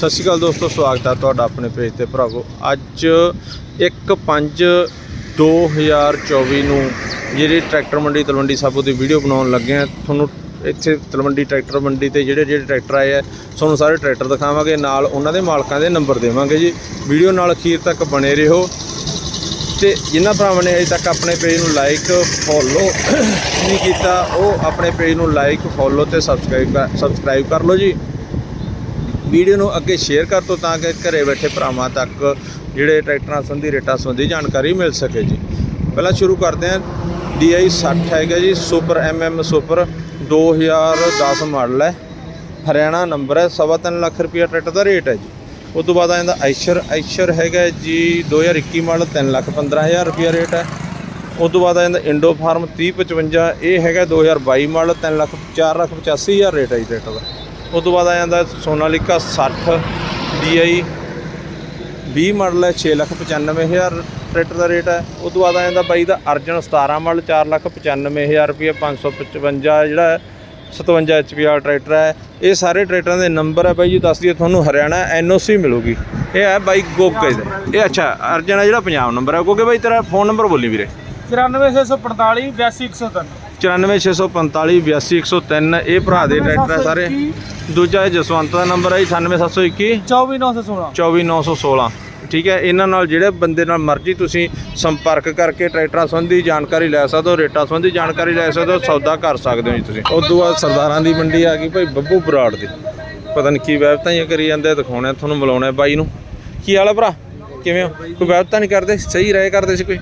ਸਤਿ ਸ਼੍ਰੀ ਅਕਾਲ ਦੋਸਤੋ, ਸਵਾਗਤ ਹੈ ਤੁਹਾਡਾ ਆਪਣੇ ਪੇਜ ਤੇ। ਭਰਾਵੋ, ਅੱਜ 1/5 2024 ਨੂੰ ਜਿਹੜੀ ਟਰੈਕਟਰ ਮੰਡੀ ਤਲਵੰਡੀ ਸਾਬੋ ਦੀ ਵੀਡੀਓ ਬਣਾਉਣ ਲੱਗੇ ਆ ਤੁਹਾਨੂੰ ਇੱਥੇ ਤਲਵੰਡੀ ਟਰੈਕਟਰ ਮੰਡੀ ਤੇ ਜਿਹੜੇ ਜਿਹੜੇ ਟਰੈਕਟਰ ਆਏ ਆ, ਤੁਹਾਨੂੰ ਸਾਰੇ ਟਰੈਕਟਰ ਦਿਖਾਵਾਂਗੇ। ਨਾਲ ਉਹਨਾਂ ਦੇ ਮਾਲਕਾਂ ਦੇ ਨੰਬਰ ਦੇਵਾਂਗੇ ਜੀ। ਵੀਡੀਓ ਨਾਲ ਅਖੀਰ ਤੱਕ ਬਣੇ ਰਹੋ। ਤੇ ਜਿਨ੍ਹਾਂ ਭਰਾਵਾਂ ਨੇ ਅਜੇ ਤੱਕ ਆਪਣੇ ਪੇਜ ਨੂੰ ਲਾਈਕ ਫੋਲੋ ਨਹੀਂ ਕੀਤਾ, ਉਹ ਆਪਣੇ ਪੇਜ ਨੂੰ ਲਾਈਕ ਫੋਲੋ ਤੇ ਸਬਸਕ੍ਰਾਈਬ ਕਰ ਸਬਸਕ੍ਰਾਈਬ ਕਰ ਲਓ ਜੀ। ਵੀਡੀਓ ਨੂੰ ਅੱਗੇ ਸ਼ੇਅਰ ਕਰ ਦਿਓ ਤਾਂ ਕਿ ਘਰੇ ਬੈਠੇ ਭਰਾਵਾਂ ਤੱਕ ਜਿਹੜੇ ਟਰੈਕਟਰਾਂ ਸੰਬੰਧੀ ਰੇਟਾਂ ਸੰਬੰਧੀ ਜਾਣਕਾਰੀ ਮਿਲ ਸਕੇ ਜੀ। ਪਹਿਲਾਂ ਸ਼ੁਰੂ ਕਰਦੇ ਹਾਂ। DI 60 ਹੈਗਾ ਜੀ, ਸੁਪਰ MM ਸੁਪਰ 2010 ਮਾਡਲ ਹੈ। ਹਰਿਆਣਾ ਨੰਬਰ ਹੈ, ਸਵਾ ਤਿੰਨ ਲੱਖ ਰੁਪਇਆ ਟਰੈਕਟਰ ਦਾ ਰੇਟ ਹੈ ਜੀ। ਉਸ ਤੋਂ ਬਾਅਦ ਆ ਜਾਂਦਾ ਆਈਸ਼ਰ ਆਈਸ਼ਰ ਹੈਗਾ ਜੀ 2021 ਮਾਡਲ 3 ਲੱਖ 15000 ਰੁਪਇਆ ਰੇਟ ਹੈ। ਉਸ ਤੋਂ ਬਾਅਦ ਆ ਜਾਂਦਾ ਇੰਡੋ ਫਾਰਮ 3055 ਇਹ ਹੈਗਾ 2022 ਮਾਡਲ 3 ਲੱਖ 4 ਲੱਖ 85000 ਰੇਟ ਹੈ ਜੀ ਟਰੈਕਟਰ ਦਾ। ਉਸ ਤੋਂ ਬਾਅਦ ਆ ਜਾਂਦਾ ਸੋਨਾਲੀਕਾ 60 DI 20 ਮਾਡਲ ਹੈ 6 ਲੱਖ 95000 ਟਰੈਕਟਰ ਦਾ ਰੇਟ ਹੈ। ਉਸ ਤੋਂ ਬਾਅਦ ਆ ਜਾਂਦਾ ਬਾਈ ਦਾ ਅਰਜਨ 17 ਮਾਡਲ 4 ਲੱਖ 95000 ਰੁਪਏ 555 ਜਿਹੜਾ ਹੈ 57 HP ਵਾਲਾ ਟਰੈਕਟਰ ਹੈ। ਇਹ ਸਾਰੇ ਟਰੈਕਟਰਾਂ ਦੇ ਨੰਬਰ ਹੈ ਬਾਈ ਜੀ, ਦੱਸ ਦਈਏ ਤੁਹਾਨੂੰ ਹਰਿਆਣਾ ਐਨਓਸੀ ਮਿਲੂਗੀ। ਇਹ ਹੈ ਬਾਈ ਗੋਗੇ ਦਾ। ਇਹ ਅੱਛਾ, ਅਰਜਨ ਹੈ ਜਿਹੜਾ ਪੰਜਾਬ ਨੰਬਰ ਹੈ। ਕਿਉਂਕਿ ਬਾਈ, ਤੇਰਾ ਫੋਨ ਨੰਬਰ ਬੋਲੀ ਵੀਰੇ। 94645 82103 94645 82103 ਇਹ ਭਰਾ ਦੇ ਟਰੈਕਟਰ ਹੈ ਸਾਰੇ। ਦੂਜਾ ਇਹ ਜਸਵੰਤ ਦਾ ਨੰਬਰ ਹੈ ਜੀ 98721 24916 24916 ਠੀਕ ਹੈ ਇਹਨਾਂ ਨਾਲ ਜਿਹੜੇ ਬੰਦੇ ਨਾਲ ਮਰਜ਼ੀ ਤੁਸੀਂ ਸੰਪਰਕ ਕਰਕੇ ਟਰੈਕਟਰਾਂ ਸੰਬੰਧੀ ਜਾਣਕਾਰੀ ਲੈ ਸਕਦੇ ਹੋ ਰੇਟਾਂ ਸੰਬੰਧੀ ਜਾਣਕਾਰੀ ਲੈ ਸਕਦੇ ਹੋ ਸੌਦਾ ਕਰ ਸਕਦੇ ਹੋ ਜੀ ਤੁਸੀਂ। ਉਸ ਤੋਂ ਬਾਅਦ ਸਰਦਾਰਾਂ ਦੀ ਮੰਡੀ ਆ ਗਈ ਭਾਈ ਬੱਬੂ ਬਰਾੜ ਦੀ। ਪਤਾ ਨਹੀਂ ਕੀ ਵੈਬਤਾਂ ਹੀ ਕਰੀ ਜਾਂਦੇ ਆ, ਦਿਖਾਉਣੇ ਆ, ਤੁਹਾਨੂੰ ਮਿਲਾਉਣਾ ਹੈ ਬਾਈ ਨੂੰ। ਕੀ ਹਾਲ ਹੈ ਭਰਾ? ਕਿਵੇਂ ਹੋ? ਕੋਈ ਵੈਬਤਾਂ ਨਹੀਂ ਕਰਦੇ? ਸਹੀ ਰਾਏ ਕਰਦੇ ਸੀ ਕੋਈ?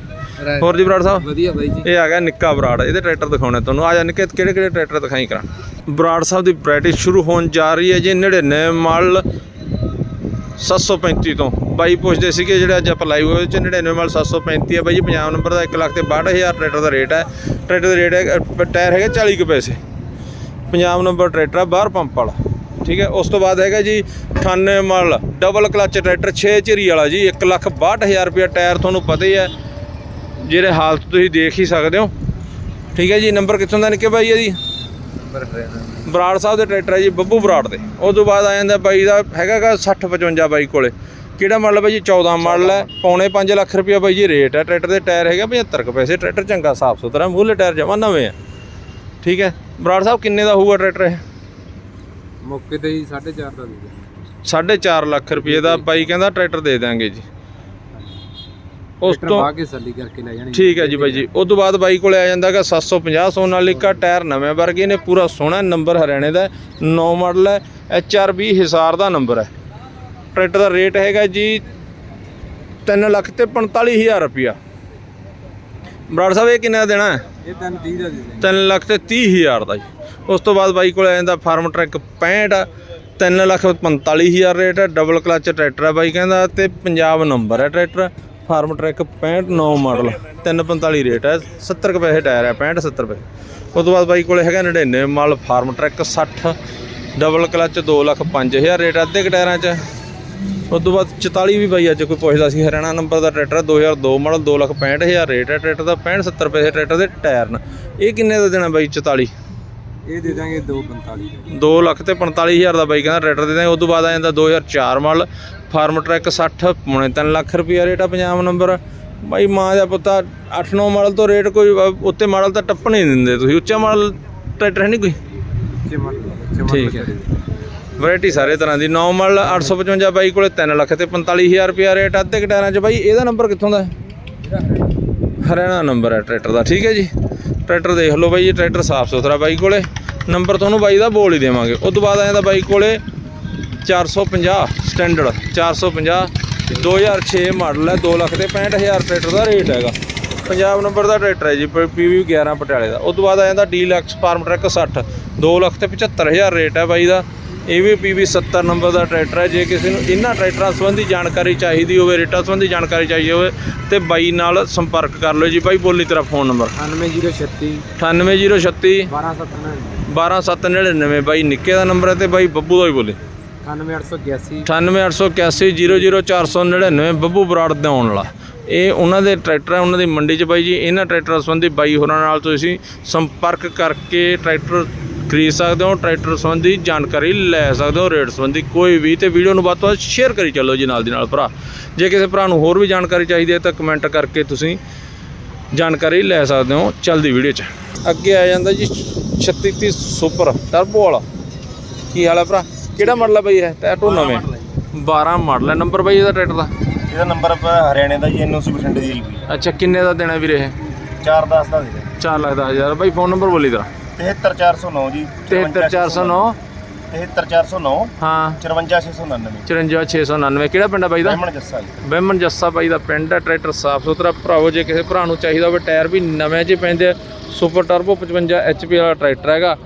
ਹੋਰ ਜੀ ਬਰਾੜ ਸਾਹਿਬ? ਵਧੀਆ ਬਾਈ ਜੀ। ਇਹ ਆ ਗਿਆ ਨਿੱਕਾ ਬਰਾੜ ਇਹਦੇ ਟਰੈਕਟਰ ਦਿਖਾਉਣੇ ਤੁਹਾਨੂੰ। ਆ ਜਾ ਨਿੱਕੇ ਕਿਹੜੇ ਕਿਹੜੇ ਟਰੈਕਟਰ ਦਿਖਾਈ ਕਰਾਂ? ਬਰਾੜ ਸਾਹਿਬ ਦੀ ਵੈਰਾਈਟੀ ਸ਼ੁਰੂ ਹੋਣ ਜਾ ਰਹੀ ਹੈ ਜੀ 99 ਮਾਡਲ 735 ਤੋਂ। ਬਾਈ ਪੁੱਛਦੇ ਸੀਗੇ ਜਿਹੜੇ ਅੱਜ ਆਪਾਂ ਲਾਈਵ ਹੋਏ ਚ 99 ਮਾਡਲ 735 ਹੈ ਬਾਈ ਜੀ ਪੰਜਾਬ ਨੰਬਰ ਦਾ 1 ਲੱਖ ਤੇ 62000 ਟਰੈਕਟਰ ਦਾ ਰੇਟ ਹੈ। ਟਰੈਕਟਰ ਦਾ ਰੇਟ ਹੈ ਟਾਇਰ ਹੈਗਾ 40 ਕੁ ਪੈਸੇ। ਪੰਜਾਬ ਨੰਬਰ ਟਰੈਕਟਰ ਹੈ ਬਾਹਰ ਪੰਪ ਵਾਲਾ। ਠੀਕ ਹੈ ਉਸ ਤੋਂ ਬਾਅਦ ਹੈਗਾ ਜੀ 98 ਮਾਡਲ ਡਬਲ ਕਲਚ ਟਰੈਕਟਰ 6 ਝਰੀ ਵਾਲਾ ਜੀ 1 ਲੱਖ 62000 ਰੁਪਏ ਟਾਇਰ ਤੁਹਾਨੂੰ ਪਤਾ ਹੀ ਹੈ। ਜਿਹੜੇ ਹਾਲਤ ਤੁਸੀਂ ਦੇਖ ਹੀ ਸਕਦੇ ਹੋ। ਠੀਕ ਹੈ ਜੀ ਨੰਬਰ ਕਿੱਥੋਂ ਦਾ ਨਿੱਕੇ ਬਾਈ ਹੈ ਜੀ? ਬਰਾੜ ਸਾਹਿਬ ਦੇ ਟਰੈਕਟਰ ਹੈ ਜੀ ਬੱਬੂ ਬਰਾੜ ਦੇ। ਉਸ ਤੋਂ ਬਾਅਦ ਆ ਜਾਂਦਾ ਬਾਈ ਦਾ ਹੈਗਾਗਾ 60 55 ਬਾਈ ਕੋਲੇ। ਕਿਹੜਾ ਮਾਡਲ ਹੈ ਬਾਈ ਜੀ? 14 ਮਾਡਲ ਹੈ। ਪੌਣੇ 5 ਲੱਖ ਰੁਪਇਆ ਬਾਈ ਜੀ ਰੇਟ ਹੈ। ਟਰੈਕਟਰ ਦੇ ਟਾਇਰ ਹੈਗਾ 75 ਕੁ ਪੈਸੇ। ਟਰੈਕਟਰ ਚੰਗਾ ਸਾਫ਼ ਸੁਥਰਾ ਮੂਹਲੇ ਟਾਇਰ ਜਮਾ ਨਵੇਂ ਆ। ਠੀਕ ਹੈ। ਬਰਾੜ ਸਾਹਿਬ ਕਿੰਨੇ ਦਾ ਹੋਊਗਾ ਟਰੈਕਟਰ ਇਹ? ਮੌਕੇ ਤੇ ਹੀ 4.5 ਦਾ ਦੇ ਦੇ 4.5 ਲੱਖ ਰੁਪਏ ਦਾ ਬਾਈ ਕਹਿੰਦਾ ਟਰੈਕਟਰ ਦੇ ਦਾਂਗੇ ਜੀ। ਉਸ ਤੋਂ ਕੇ ਸੱਲੀ ਕਰਕੇ ਲੈ ਜਾਣੀ। ਠੀਕ ਹੈ ਜੀ ਬਾਈ ਜੀ। ਉਸ ਤੋਂ ਬਾਅਦ ਬਾਈ ਕੋਲੇ ਆ ਜਾਂਦਾਗਾ 750 ਸੋਨਾਲੀਕਾ ਟਾਇਰ ਨਵੇਂ ਵਰਗੇ ਨੇ ਪੂਰਾ ਸੋਹਣਾ ਨੰਬਰ ਹਰਿਆਣੇ ਦਾ 9 ਮਾਡਲ ਹੈ ਐਚਆਰਬੀ ਹਿਸਾਰ ਦਾ ਨੰਬਰ ਹੈ। ਟਰੈਕਟਰ ਦਾ ਰੇਟ ਹੈਗਾ ਜੀ 3 ਲੱਖ ਤੇ 45000 ਰੁਪਿਆ ਬਰਾੜ ਸਾਹਿਬ ਇਹ ਕਿੰਨਾ ਦੇਣਾ ਹੈ? ਇਹ ਤੈਨੂੰ 30 ਦਾ ਦੇ ਦੇ 3 ਲੱਖ ਤੇ 30000 ਦਾ ਜੀ। ਉਸ ਤੋਂ ਬਾਅਦ ਬਾਈ ਕੋਲ ਆ ਜਾਂਦਾ ਫਾਰਮ ਟਰੈਕ 65 3 ਲੱਖ 45000 ਰੇਟ ਹੈ ਡਬਲ ਕਲਚ ਟਰੈਕਟਰ ਹੈ ਬਾਈ ਕਹਿੰਦਾ ਤੇ ਪੰਜਾਬ ਨੰਬਰ ਹੈ tractor. Farmtrac 65 9 model 345 rate ਹੈ 70 ਕੁ ਪੈਸੇ ਟਾਇਰ ਹੈ 65 70 ਰੁਪਏ। ਉਸ ਤੋਂ ਬਾਅਦ ਬਾਈ ਕੋਲੇ ਹੈਗਾ 99 ਮਾਲ Farmtrac 60 double clutch 2 lakh 5000 rate ਅੱਧੇ ਕੁ ਟਾਇਰਾਂ 'ਚ। ਉਸ ਤੋਂ ਬਾਅਦ 44 ਵੀ ਬਾਈ ਅੱਜ ਕੋਈ ਪੁੱਛਦਾ ਸੀ, ਹਰਿਆਣਾ ਨੰਬਰ ਦਾ ਟਰੈਕਟਰ 2002 ਮਾਡਲ 2 ਲੱਖ 65000 ਰੇਟ ਹੈ, ਟਰੈਕਟਰ ਦਾ 65 70 ਰੁਪਏ ਟਰੈਕਟਰ ਦੇ ਟਾਇਰ ਨੇ। ਇਹ ਕਿੰਨੇ ਦਾ ਦੇਣਾ ਬਾਈ 44 ਇਹ ਦੇ ਦਾਂਗੇ 245 ਦੇ। 2 ਲੱਖ ਤੇ 45000 ਦਾ ਬਾਈ ਕਹਿੰਦਾ ਟਰੈਕਟਰ ਦੇ ਦਾਂਗੇ ਉਸ ਤੋਂ ਬਾਅਦ ਆ ਜਾਂਦਾ 2004 ਮਾਡਲ ਫਾਰਮ ਟਰੈਕ 60 ਪੌਣੇ 3 ਲੱਖ ਰੁਪਿਆ ਰੇਟ ਆ ਪੰਜਾਬ ਨੰਬਰ। ਬਾਈ ਮਾਂ ਦਾ ਪੁੱਤਾ 8-9 ਮਾਡਲ ਤੋਂ ਰੇਟ ਕੋਈ ਉੱਤੇ ਮਾਡਲ ਤਾਂ ਟੱਪਣ ਹੀ ਨਹੀਂ ਦਿੰਦੇ ਤੁਸੀਂ ਉੱਚਾ ਮਾਡਲ ਟਰੈਕਟਰ ਹੈ ਨਹੀਂ ਕੋਈ? ਠੀਕ ਹੈ। ਵੈਰਾਈਟੀ ਸਾਰੇ ਤਰ੍ਹਾਂ ਦੀ 9 ਮਾਡਲ 855 ਬਾਈ ਕੋਲੇ 3 ਲੱਖ ਤੇ 45000 ਰੁਪਿਆ ਰੇਟ ਅੱਧੇ ਕੁ ਟਾਇਰਾਂ 'ਚ ਬਾਈ ਇਹਦਾ ਨੰਬਰ ਕਿੱਥੋਂ ਦਾ ਹੈ? ਹਰਿਆਣਾ। ਨੰਬਰ ਹੈ ਟਰੈਕਟਰ ਦਾ ਠੀਕ ਹੈ ਜੀ। ਟਰੈਕਟਰ ਦੇਖ ਲਓ ਬਾਈ ਇਹ ਟਰੈਕਟਰ ਸਾਫ਼ ਸੁਥਰਾ ਬਾਈ ਕੋਲੇ। ਨੰਬਰ ਤੁਹਾਨੂੰ ਬਾਈ ਦਾ ਬੋਲ ਹੀ ਦੇਵਾਂਗੇ। ਉਸ ਤੋਂ ਬਾਅਦ ਆ ਜਾਂਦਾ ਬਾਈ ਕੋਲੇ 450 ਸਟੈਂਡਰਡ 450 2006 ਮਾਡਲ ਹੈ 2 ਲੱਖ ਤੇ 65000 ਟਰੈਕਟਰ ਦਾ ਰੇਟ ਹੈਗਾ। ਪੰਜਾਬ ਨੰਬਰ ਦਾ ਟਰੈਕਟਰ ਹੈ ਜੀ ਪੀਵੀ 11 ਪਟਿਆਲੇ ਦਾ। ਉਸ ਤੋਂ ਬਾਅਦ ਆ ਜਾਂਦਾ ਡੀਲਕਸ ਫਾਰਮ ਟਰੈਕ 60 2 ਲੱਖ ਤੇ 75000 ਰੇਟ ਹੈ ਬਾਈ ਦਾ। ਇਹ ਵੀ ਪੀਵੀ 70 ਨੰਬਰ ਦਾ ਟਰੈਕਟਰ ਹੈ। ਜੇ ਕਿਸੇ ਨੂੰ ਇਹਨਾਂ ਟਰੈਕਟਰਾਂ ਸੰਬੰਧੀ ਜਾਣਕਾਰੀ ਚਾਹੀਦੀ ਹੋਵੇ ਰੇਟਾਂ ਸੰਬੰਧੀ ਜਾਣਕਾਰੀ ਚਾਹੀਦੀ ਹੋਵੇ ਤੇ ਬਾਈ ਨਾਲ ਸੰਪਰਕ ਕਰ ਲਓ ਜੀ। ਬਾਈ ਬੋਲੀ ਤੇਰਾ ਫੋਨ ਨੰਬਰ। 98036 98036 1279 12799 ਬਾਈ ਨਿੱਕੇ ਦਾ ਨੰਬਰ ਹੈ ਤੇ ਬਾਈ ਬੱਬੂ ਦਾ ਵੀ ਬੋਲੇ। 98881 9881800499 ਬੱਬੂ ਬਰਾੜ ਦੇ ਆਉਣ ਵਾਲਾ ਇਹ ਉਹਨਾਂ ਦੇ ਟਰੈਕਟਰ ਹੈ ਉਹਨਾਂ ਦੀ ਮੰਡੀ 'ਚ ਬਾਈ ਜੀ। ਇਹਨਾਂ ਟਰੈਕਟਰਾਂ ਸੰਬੰਧੀ ਬਾਈ ਹੋਰਾਂ ਨਾਲ ਤੁਸੀਂ ਸੰਪਰਕ ਕਰਕੇ ਟਰੈਕਟਰ ਖਰੀਦ ਸਕਦੇ ਹੋ ਟਰੈਕਟਰ ਸੰਬੰਧੀ ਜਾਣਕਾਰੀ ਲੈ ਸਕਦੇ ਹੋ ਰੇਟ ਸੰਬੰਧੀ ਕੋਈ ਵੀ ਤੇ ਵੀਡੀਓ ਨੂੰ ਵੱਧ ਤੋਂ ਵੱਧ ਸ਼ੇਅਰ ਕਰੀ ਚੱਲੋ ਜੀ ਨਾਲ ਦੀ ਨਾਲ ਭਰਾ। ਜੇ ਕਿਸੇ ਭਰਾ ਨੂੰ ਹੋਰ ਵੀ ਜਾਣਕਾਰੀ ਚਾਹੀਦੀ ਹੈ ਤਾਂ ਕਮੈਂਟ ਕਰਕੇ ਤੁਸੀਂ ਜਾਣਕਾਰੀ ਲੈ ਸਕਦੇ ਹੋ ਚਲਦੀ ਵੀਡੀਓ 'ਚ। ਅੱਗੇ ਆ ਜਾਂਦਾ ਜੀ 3630 ਸੁਪਰ ਟਰਬੋ ਵਾਲਾ। ਕੀ ਹਾਲ ਹੈ ਭਰਾ? ਕਿਹੜਾ ਮਾਡਲ ਹੈ ਬਈ ਇਹ? ਟੈਟੋ ਨਵੇਂ। 12 ਮਾਡਲ ਹੈ। ਨੰਬਰ ਬਈ ਇਹਦਾ ਟਰੈਕਟਰ ਦਾ? ਇਹਦਾ ਨੰਬਰ ਹਰਿਆਣੇ ਦਾ ਜੀ ਐਨਓਸੀ ਬਠਿੰਡੇ ਦੀ। ਹੋਈ ਅੱਛਾ ਕਿੰਨੇ ਦਾ ਦੇਣਾ ਵੀਰੇ ਇਹ? 410 ਦਾ ਦੇ 4 ਲੱਖ ਦਸ ਹਜ਼ਾਰ। ਬਾਈ ਫੋਨ ਨੰਬਰ ਬੋਲੀ ਤੇਰਾ। 73409 ਜੀ 73409 73409 ਹਾਂ। 54699 54699 ਕਿਹੜਾ ਪਿੰਡ ਆ ਬਾਈ ਦਾ? ਬ੍ਰਾਹਮਣ ਜੱਸਾ ਜੀ। ਬਹਿਮਨ ਜੱਸਾ ਬਾਈ ਦਾ ਪਿੰਡ ਹੈ ਟਰੈਕਟਰ ਸਾਫ਼ ਸੁਥਰਾ। ਭਰਾਵੋ ਜੇ ਕਿਸੇ ਭਰਾ ਨੂੰ ਚਾਹੀਦਾ ਹੋਵੇ ਟਾਇਰ ਵੀ ਨਵੇਂ ਜਿਹੇ ਪੈਂਦੇ ਆ। ਸੁਪਰ ਟਰਬੋ 55 ਐਚਪੀ ਵਾਲਾ ਟਰੈਕਟਰ ਹੈਗਾ।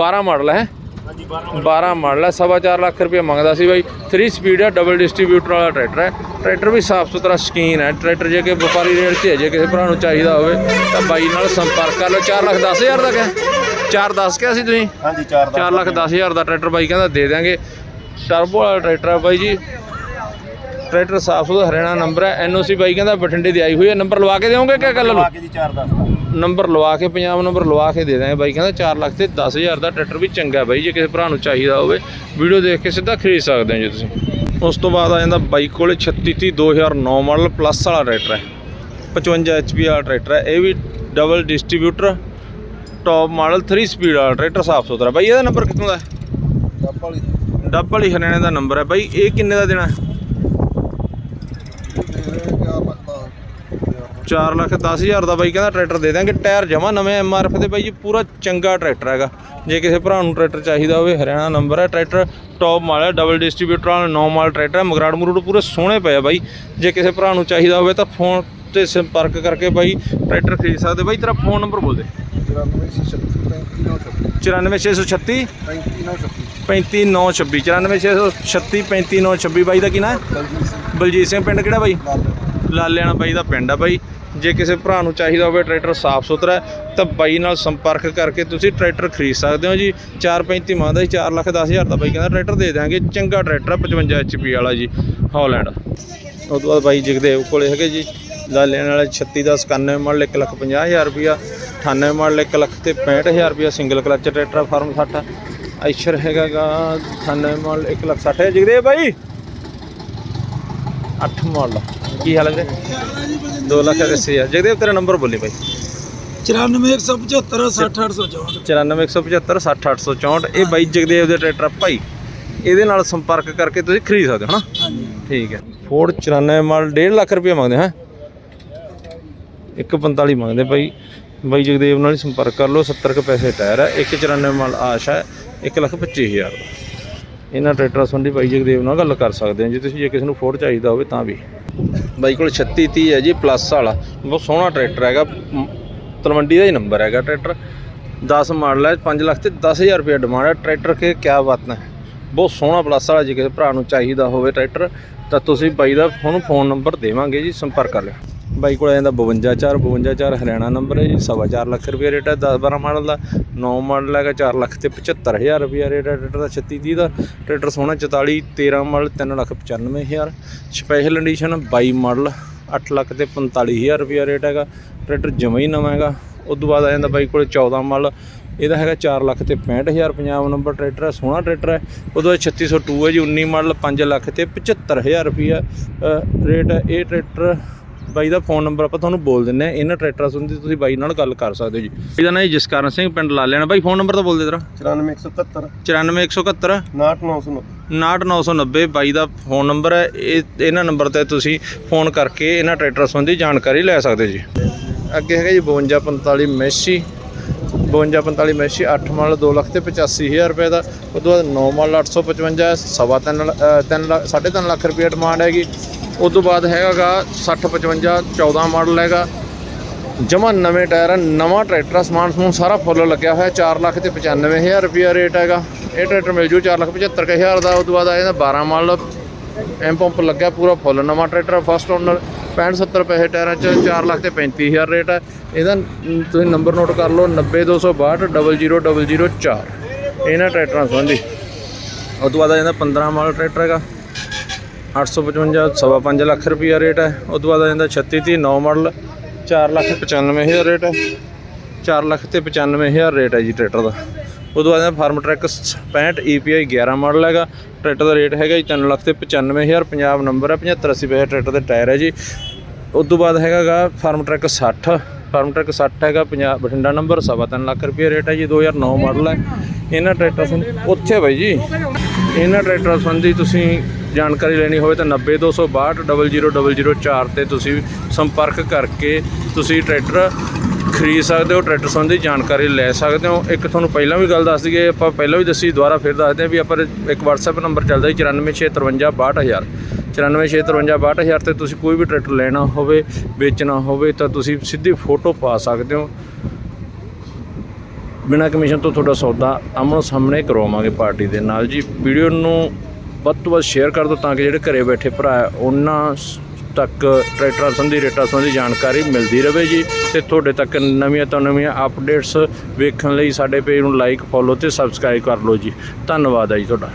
12 ਮਾਡਲ ਹੈ ਹਾਂਜੀ 12 12 ਮਾਡਲ ਹੈ ਸਵਾ ਚਾਰ ਲੱਖ ਰੁਪਏ ਮੰਗਦਾ ਸੀ ਬਾਈ। 3 ਸਪੀਡ ਹੈ ਡਬਲ ਡਿਸਟ੍ਰੀਬਿਊਟਰ ਵਾਲਾ ਟਰੈਕਟਰ ਹੈ ਟਰੈਕਟਰ ਵੀ ਸਾਫ਼ ਸੁਥਰਾ ਸਕੀਨ ਹੈ ਟਰੈਕਟਰ ਜੇ ਕਿ ਵਪਾਰੀ ਰੇਟ ਹੈ ਜੇ ਕਿਸੇ ਭਰਾ ਨੂੰ ਚਾਹੀਦਾ ਹੋਵੇ ਤਾਂ ਬਾਈ ਨਾਲ ਸੰਪਰਕ ਕਰ ਲਓ। 4 ਲੱਖ 10 ਹਜ਼ਾਰ ਦਾ ਕਿਹਾ 4 10 ਕਿਹਾ ਸੀ ਤੁਸੀਂ? ਹਾਂਜੀ 4 4 ਲੱਖ 10 ਹਜ਼ਾਰ ਦਾ ਟਰੈਕਟਰ ਬਾਈ ਕਹਿੰਦਾ ਦੇ ਦਿਆਂਗੇ। ਟਰਬੋ ਵਾਲਾ ਟਰੈਕਟਰ ਹੈ ਬਾਈ ਜੀ। ਟਰੈਕਟਰ ਸਾਫ਼ ਸੁਥਰਾ ਹਰਿਆਣਾ ਨੰਬਰ ਹੈ। ਐਨਓਸੀ ਬਾਈ ਕਹਿੰਦਾ ਬਠਿੰਡੇ ਦੀ ਆਈ ਹੋਈ ਹੈ। ਨੰਬਰ ਲਵਾ ਕੇ ਦੇਵੋਗੇ ਕਿਆ ਗੱਲ ਲਓ ਆ ਕੇ ਜੀ 410 ਦਾ ਨੰਬਰ ਲਵਾ ਕੇ ਪੰਜਾਬ ਨੰਬਰ ਲਵਾ ਕੇ ਦੇ ਦਾਂਗੇ ਬਾਈ ਕਹਿੰਦਾ। 4 ਲੱਖ ਤੇ 10000 ਦਾ ਟਰੈਕਟਰ ਵੀ ਚੰਗਾ ਬਾਈ। ਜੇ ਕਿਸੇ ਭਰਾ ਨੂੰ ਚਾਹੀਦਾ ਹੋਵੇ ਵੀਡੀਓ ਦੇਖ ਕੇ ਸਿੱਧਾ ਖਰੀਦ ਸਕਦੇ ਹੋ ਜੀ ਤੁਸੀਂ। ਉਸ ਤੋਂ ਬਾਅਦ ਆ ਜਾਂਦਾ ਬਾਈ ਕੋਲੇ 3630 2009 ਮਾਡਲ ਪਲੱਸ ਵਾਲਾ ਟਰੈਕਟਰ ਹੈ। 55 HP ਵਾਲਾ ਟਰੈਕਟਰ ਹੈ। ਇਹ ਵੀ double distributor top model 3 speed ਵਾਲਾ ਟਰੈਕਟਰ ਸਾਫ਼ ਸੁਥਰਾ। ਬਾਈ ਇਹਦਾ ਨੰਬਰ ਕਿੱਥੋਂ ਦਾ ਹੈ? ਕੱਪ ਵਾਲੀ ਡੱਬ ਵਾਲੀ ਹਰਿਆਣੇ ਦਾ ਨੰਬਰ ਹੈ। ਬਾਈ ਇਹ ਕਿੰਨੇ ਦਾ ਦੇਣਾ 4 ਲੱਖ 10 ਹਜ਼ਾਰ ਦਾ ਬਾਈ ਕਹਿੰਦਾ ਟਰੈਕਟਰ ਦੇ ਦਾਂਗੇ ਟਾਇਰ ਜਮਾ ਨਵੇਂ ਐਮਆਰਐਫ ਦੇ ਬਾਈ ਜੀ ਪੂਰਾ ਚੰਗਾ ਟਰੈਕਟਰ ਹੈਗਾ। ਜੇ ਕਿਸੇ ਭਰਾ ਨੂੰ ਟਰੈਕਟਰ ਚਾਹੀਦਾ ਹੋਵੇ ਹਰਿਆਣਾ ਨੰਬਰ ਹੈ। ਟਰੈਕਟਰ ਟੌਪ ਮਾਡਲ ਹੈ ਡਬਲ ਡਿਸਟ੍ਰੀਬਿਊਟਰ ਵਾਲਾ 9 ਮਾਡਲ ਟਰੈਕਟਰ ਹੈ। ਮਗਰਾੜ ਮਰੂੜ ਪੂਰੇ ਸੋਹਣੇ ਪਏ ਆ ਬਾਈ। ਜੇ ਕਿਸੇ ਭਰਾ ਨੂੰ ਚਾਹੀਦਾ ਹੋਵੇ ਤਾਂ ਫੋਨ ਤੇ ਸੰਪਰਕ ਕਰਕੇ ਬਾਈ ਟਰੈਕਟਰ ਖਰੀਦ ਸਕਦੇ ਬਾਈ ਤੇਰਾ ਫੋਨ ਨੰਬਰ ਬੋਲ ਦੇ। 94636 35926 94636 35926 ਬਾਈ ਦਾ ਕੀ ਹੈ? ਬਲਜੀਤ ਸਿੰਘ। ਪਿੰਡ ਕਿਹੜਾ ਬਾਈ? ਲਾਲਿਆਣਾ ਬਾਈ ਦਾ ਪਿੰਡ ਆ ਬਾਈ। ਜੇ ਕਿਸੇ ਭਰਾ ਨੂੰ ਚਾਹੀਦਾ ਹੋਵੇ ਟਰੈਕਟਰ ਸਾਫ਼ ਸੁਥਰਾ ਹੈ, ਤਾਂ ਬਾਈ ਨਾਲ ਸੰਪਰਕ ਕਰਕੇ ਤੁਸੀਂ ਟਰੈਕਟਰ ਖਰੀਦ ਸਕਦੇ ਹੋ ਜੀ। 435 ਮੰਗਦਾ ਜੀ 4 ਲੱਖ 10 ਹਜ਼ਾਰ ਦਾ ਬਾਈ ਕਹਿੰਦਾ ਟਰੈਕਟਰ ਦੇ ਦਿਆਂਗੇ। ਚੰਗਾ ਟਰੈਕਟਰ ਆ 55 ਐਚਪੀ ਵਾਲਾ ਜੀ ਹਾਲੈਂਡ। ਉਸ ਤੋਂ ਬਾਅਦ ਬਾਈ ਜਗਦੇਵ ਕੋਲੇ ਹੈਗੇ ਜੀ। ਲਾਲਿਆਣਾ ਵਾਲਾ 36 ਦਾ 91 ਮਾਡਲ 1 ਲੱਖ 50 ਹਜ਼ਾਰ ਰੁਪਿਆ 98 ਮਾਡਲ 1 ਲੱਖ ਤੇ 65 ਹਜ਼ਾਰ ਰੁਪਿਆ single clutch tractor farm 60 Eicher ਹੈਗਾਗਾ 98 model 1 lakh 60 Jagdev ਬਾਈ? 8 ਮਾਡਲ ਕੀ ਹਾਲ ਹੈ ਵੀਰੇ? 2 ਲੱਖ 80 ਹਜ਼ਾਰ। ਜਗਦੇਵ ਤੇਰਾ ਨੰਬਰ ਬੋਲੀ ਬਾਈ। 94175 60864 94175 60864 ਇਹ ਬਾਈ ਜਗਦੇਵ ਦੇ ਟਰੈਕਟਰ ਭਾਈ। ਇਹਦੇ ਨਾਲ ਸੰਪਰਕ ਕਰਕੇ ਤੁਸੀਂ ਖਰੀਦ ਸਕਦੇ ਹੋ ਹਨਾ? ਠੀਕ ਹੈ। ਫੋਰਡ 94 ਮਾਡਲ 1.5 ਲੱਖ ਰੁਪਏ ਮੰਗਦੇ ਹਾਂ? 145 ਮੰਗਦੇ ਭਾਈ ਬਾਈ ਜਗਦੇਵ ਨਾਲ ਹੀ ਸੰਪਰਕ ਕਰ ਲਓ 70 ਕੁ ਪੈਸੇ ਟਾਇਰ ਹੈ 194 ਮਾਲ ਆਸ਼ ਹੈ 1 ਲੱਖ 25 ਹਜ਼ਾਰ। ਇਹਨਾਂ ਟਰੈਕਟਰਾਂ ਸੰਬੰਧੀ ਬਾਈ ਜਗਦੇਵ ਨਾਲ ਗੱਲ ਕਰ ਸਕਦੇ ਹੋ, ਜੇ ਤੁਸੀਂ ਜੇ ਕਿਸੇ ਨੂੰ ਫੋਰ ਚਾਹੀਦਾ ਹੋਵੇ ਤਾਂ ਵੀ। ਬਾਈ ਕੋਲ 3630 ਹੈ ਜੀ ਪਲੱਸ ਵਾਲਾ। ਬਹੁਤ ਸੋਹਣਾ ਟਰੈਕਟਰ ਹੈਗਾ ਤਲਵੰਡੀ ਦਾ ਹੀ ਨੰਬਰ ਹੈਗਾ ਟਰੈਕਟਰ। 10 ਮਾਡਲ ਹੈ 5 ਲੱਖ ਤੇ 10000 ਰੁਪਏ ਡਿਮਾਂਡ ਹੈ। ਟਰੈਕਟਰ ਕੇ ਕਿਆ ਬਾਤ ਹੈ। ਬਹੁਤ ਸੋਹਣਾ ਪਲੱਸ ਵਾਲਾ, ਜੇ ਕਿਸੇ ਭਰਾ ਨੂੰ ਚਾਹੀਦਾ ਹੋਵੇ ਟਰੈਕਟਰ, ਤਾਂ ਤੁਸੀਂ ਬਾਈ ਦਾ ਤੁਹਾਨੂੰ ਫੋਨ ਨੰਬਰ ਦੇਵਾਂਗੇ ਜੀ, ਸੰਪਰਕ ਕਰ ਲਿਓ। ਬਾਈ ਕੋਲ ਆ ਜਾਂਦਾ 524 524 ਹਰਿਆਣਾ ਨੰਬਰ ਹੈ ਜੀ, ਸਵਾ ਚਾਰ ਲੱਖ ਰੁਪਏ ਰੇਟ ਹੈ 10 12 ਮਾਡਲ ਦਾ 9 ਮਾਡਲ ਹੈਗਾ 4 ਲੱਖ ਤੇ 75000 ਰੁਪਏ ਰੇਟ ਹੈ ਟਰੈਕਟਰ ਦਾ 3630 ਦਾ ਟਰੈਕਟਰ ਸੋਹਣਾ 44 13 model 3 lakh 95000 special edition 22 model 8 lakh ਤੇ 45000 ਰੁਪਏ ਰੇਟ ਹੈਗਾ ਟਰੈਕਟਰ ਜਮਾ ਹੀ ਨਵਾਂ ਹੈਗਾ। ਉਸ ਤੋਂ ਬਾਅਦ ਆ ਜਾਂਦਾ ਬਾਈ ਕੋਲ 14 ਮਾਡਲ ਇਹਦਾ ਹੈਗਾ 4 ਲੱਖ ਤੇ 65000 ਪੰਜਾਬ ਨੰਬਰ ਟਰੈਕਟਰ ਹੈ ਸੋਹਣਾ ਟਰੈਕਟਰ ਹੈ ਉਦੋਂ 3602 ਹੈ ਜੀ 19 ਮਾਡਲ 5 ਲੱਖ ਤੇ 75000 ਰੁਪਿਆ ਰੇਟ ਹੈ ਇਹ ਟਰੈਕਟਰ ਬਾਈ ਦਾ ਫੋਨ ਨੰਬਰ ਆਪਾਂ ਤੁਹਾਨੂੰ ਬੋਲ ਦਿੰਨੇ ਆ ਇਹਨਾਂ ਟਰੈਕਟਰਾਂ ਸੰਬੰਧੀ ਤੁਸੀਂ ਬਾਈ ਨਾਲ ਗੱਲ ਕਰ ਸਕਦੇ ਹੋ ਜੀ। ਇਹਦਾ ਨਾਂ ਜੀ ਜਸਕਰਨ ਸਿੰਘ ਪਿੰਡ ਲਾ ਲੈਣਾ ਬਾਈ ਫੋਨ ਨੰਬਰ ਤਾਂ ਬੋਲ ਦੇ ਤੇਰਾ 94171 94171 98990 69990 ਬਾਈ ਦਾ ਫੋਨ ਨੰਬਰ ਹੈ। ਇਹ ਇਹਨਾਂ ਨੰਬਰ ਤੇ ਤੁਸੀਂ ਫੋਨ ਕਰਕੇ ਇਹਨਾਂ ਟਰੈਕਟਰ ਸੰਬੰਧੀ ਜਾਣਕਾਰੀ ਲੈ ਸਕਦੇ ਜੀ। ਅੱਗੇ ਹੈਗਾ ਜੀ 5245 ਮੈਸੀ। 5245 ਮੈਸੀ 8 ਮਾਡਲ 2 ਲੱਖ ਤੇ 85000 ਰੁਪਏ ਦਾ। ਉਸ ਤੋਂ ਬਾਅਦ 9 ਮਾਡਲ 855 ਸਵਾ ਤਿੰਨ ਲ- ਅ, ਤਿੰਨ ਲੱਖ ਸਾਢੇ ਤਿੰਨ ਲੱਖ ਰੁਪਏ ਡਿਮਾਂਡ ਹੈਗੀ। ਉਸ ਤੋਂ ਬਾਅਦ ਹੈਗਾਗਾ 60 55 14 ਮਾਡਲ ਹੈਗਾ। ਜਮਾ ਨਵੇਂ ਟਾਇਰ ਆ, ਨਵਾਂ ਟਰੈਕਟਰ ਆ, ਸਮਾਨ ਸਮੂਨ ਸਾਰਾ ਫੁੱਲ ਲੱਗਿਆ ਹੋਇਆ 4 ਲੱਖ ਤੇ 95000 ਰੁਪਿਆ ਰੇਟ ਹੈਗਾ। ਇਹ ਟਰੈਕਟਰ ਮਿਲ ਜੂ 4 ਲੱਖ 75000 ਦਾ, ਉਸ ਤੋਂ ਬਾਅਦ ਆ ਜਾਂਦਾ 12 ਮਾਡਲ। ਐਮ ਪੰਪ ਲੱਗਿਆ ਪੂਰਾ ਫੁੱਲ, ਨਵਾਂ ਟਰੈਕਟਰ ਫਸਟ ਓਨਰ 65 70 ਪੈਸੇ ਟਾਇਰਾਂ 'ਚ 4 ਲੱਖ ਤੇ 35000 ਰੇਟ ਹੈ ਇਹਦਾ ਤੁਸੀਂ ਨੰਬਰ ਨੋਟ ਕਰ ਲਓ 90262 00004 ਇਹਨਾਂ ਟਰੈਕਟਰਾਂ ਸੰਬੰਧੀ। ਉਸ ਤੋਂ ਬਾਅਦ ਆ ਜਾਂਦਾ 15 ਮਾਡਲ ਟਰੈਕਟਰ ਹੈਗਾ। 855 ਸਵਾ ਪੰਜ ਲੱਖ ਰੁਪਈਆ ਰੇਟ ਹੈ। ਉਸ ਤੋਂ ਬਾਅਦ ਆ ਜਾਂਦਾ 36 30 9 ਮਾਡਲ 4 ਲੱਖ 95000 ਰੇਟ ਹੈ। 4 ਲੱਖ ਤੇ 95000 ਰੇਟ ਹੈ ਜੀ ਟਰੈਕਟਰ ਦਾ। ਉਦੋਂ ਬਾਅਦ ਫਾਰਮ ਟਰੈਕ 65 EPI 11 ਮਾਡਲ ਹੈਗਾ। ਟਰੈਕਟਰ ਦਾ ਰੇਟ ਹੈਗਾ ਜੀ 3 ਲੱਖ ਤੇ 95000 ਪੰਜਾਬ ਨੰਬਰ ਹੈ 7580 ਪੈਸੇ ਟਰੈਕਟਰ ਦੇ ਟਾਇਰ ਹੈ ਜੀ। ਉਸ ਤੋਂ ਬਾਅਦ ਹੈਗਾਗਾ ਫਾਰਮ ਟਰੈਕ 60 ਫਾਰਮ ਟਰੈਕ 60 ਹੈਗਾ ਪੰਜਾਬ ਬਠਿੰਡਾ ਨੰਬਰ, ਸਵਾ ਤਿੰਨ ਲੱਖ ਰੁਪਏ ਰੇਟ ਹੈ ਜੀ 2009 ਮਾਡਲ ਹੈ। ਇਹਨਾਂ ਟਰੈਕਟਰ ਸੰਬੰਧੀ ਉੱਥੇ ਬਾਈ ਜੀ, ਇਹਨਾਂ ਟਰੈਕਟਰ ਸੰਬੰਧੀ ਤੁਸੀਂ ਜਾਣਕਾਰੀ ਲੈਣੀ ਹੋਵੇ ਤਾਂ 90262 00004 ਤੇ ਤੁਸੀਂ ਸੰਪਰਕ ਕਰਕੇ ਤੁਸੀਂ ਟਰੈਕਟਰ ਖਰੀਦ ਸਕਦੇ ਹੋ, ਟਰੈਕਟਰ ਸੰਬੰਧੀ ਜਾਣਕਾਰੀ ਲੈ ਸਕਦੇ ਹੋ। ਇੱਕ ਤੁਹਾਨੂੰ ਪਹਿਲਾਂ ਵੀ ਗੱਲ ਦੱਸ ਦਈਏ, ਆਪਾਂ ਪਹਿਲਾਂ ਵੀ ਦੱਸੀ, ਦੁਬਾਰਾ ਫਿਰ ਦੱਸਦੇ ਹਾਂ ਵੀ ਆਪਾਂ ਇੱਕ WhatsApp ਨੰਬਰ ਚੱਲਦਾ ਜੀ 946556262000 946556262000 ਤੇ ਤੁਸੀਂ ਕੋਈ ਵੀ ਟਰੈਕਟਰ ਲੈਣਾ ਹੋਵੇ, ਵੇਚਣਾ ਹੋਵੇ ਤਾਂ ਤੁਸੀਂ ਸਿੱਧੀ ਫੋਟੋ ਪਾ ਸਕਦੇ ਹੋ। ਬਿਨਾਂ ਕਮਿਸ਼ਨ ਤੋਂ ਤੁਹਾਡਾ ਸੌਦਾ ਆਮੋ ਸਾਹਮਣੇ ਕਰਵਾਵਾਂਗੇ ਪਾਰਟੀ ਦੇ ਨਾਲ ਜੀ। ਵੀਡੀਓ ਨੂੰ ਵੱਧ ਤੋਂ ਵੱਧ ਸ਼ੇਅਰ ਕਰ ਦਿਓ ਤਾਂ ਕਿ ਜਿਹੜੇ ਘਰੇ ਬੈਠੇ ਭਰਾ ਹੈ, ਉਹਨਾਂ ਤੱਕ ਟਰੈਕਟਰਾਂ ਸੰਬੰਧੀ ਰੇਟਾਂ ਸੰਬੰਧੀ ਜਾਣਕਾਰੀ ਮਿਲਦੀ ਰਹੇ ਜੀ। ਤੇ ਤੁਹਾਡੇ ਤੱਕ ਨਵੀਆਂ ਤੋਂ ਨਵੀਆਂ ਅਪਡੇਟਸ ਵੇਖਣ ਲਈ ਸਾਡੇ ਪੇਜ ਨੂੰ ਲਾਈਕ ਫੋਲੋ ਤੇ ਸਬਸਕ੍ਰਾਈਬ ਕਰ ਲਓ ਜੀ। ਧੰਨਵਾਦ ਹੈ ਜੀ ਤੁਹਾਡਾ।